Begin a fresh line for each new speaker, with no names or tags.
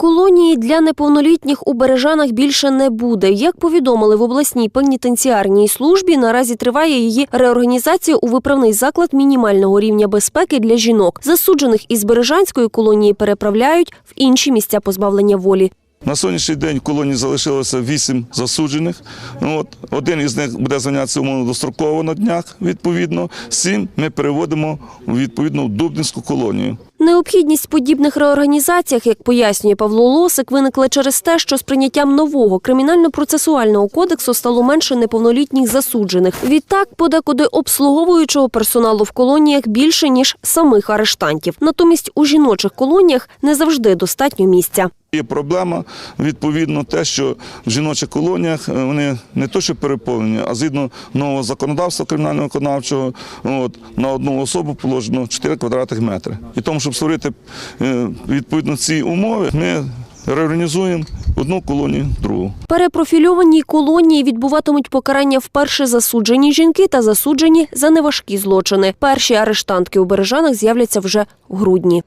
Колонії для неповнолітніх у Бережанах більше не буде. Як повідомили в обласній пенітенціарній службі, наразі триває її реорганізація у виправний заклад мінімального рівня безпеки для жінок. Засуджених із Бережанської колонії переправляють в інші місця позбавлення волі.
На сьогоднішній день в колонії залишилося вісім засуджених. Ну, От, один із них буде зайнятися умовно достроково на днях, відповідно. Сім ми переводимо відповідно в Дубнівську колонію.
Необхідність в подібних реорганізаціях, як пояснює Павло Лосик, виникла через те, що з прийняттям нового кримінально-процесуального кодексу стало менше неповнолітніх засуджених. Відтак, подекуди обслуговуючого персоналу в колоніях більше ніж самих арештантів. Натомість у жіночих колоніях не завжди достатньо місця.
Є проблема, відповідно, те, що в жіночих колоніях е, вони не то, що переповнені, а згідно нового законодавства кримінального виконавчого, на одну особу положено 4 квадратних метри. І тому, щоб створити е, відповідно ці умови, ми реорганізуємо одну колонію другу.
Перепрофільовані колонії відбуватимуть покарання вперше засуджені жінки та засуджені за неважкі злочини. Перші арештантки у Бережанах з'являться вже в грудні.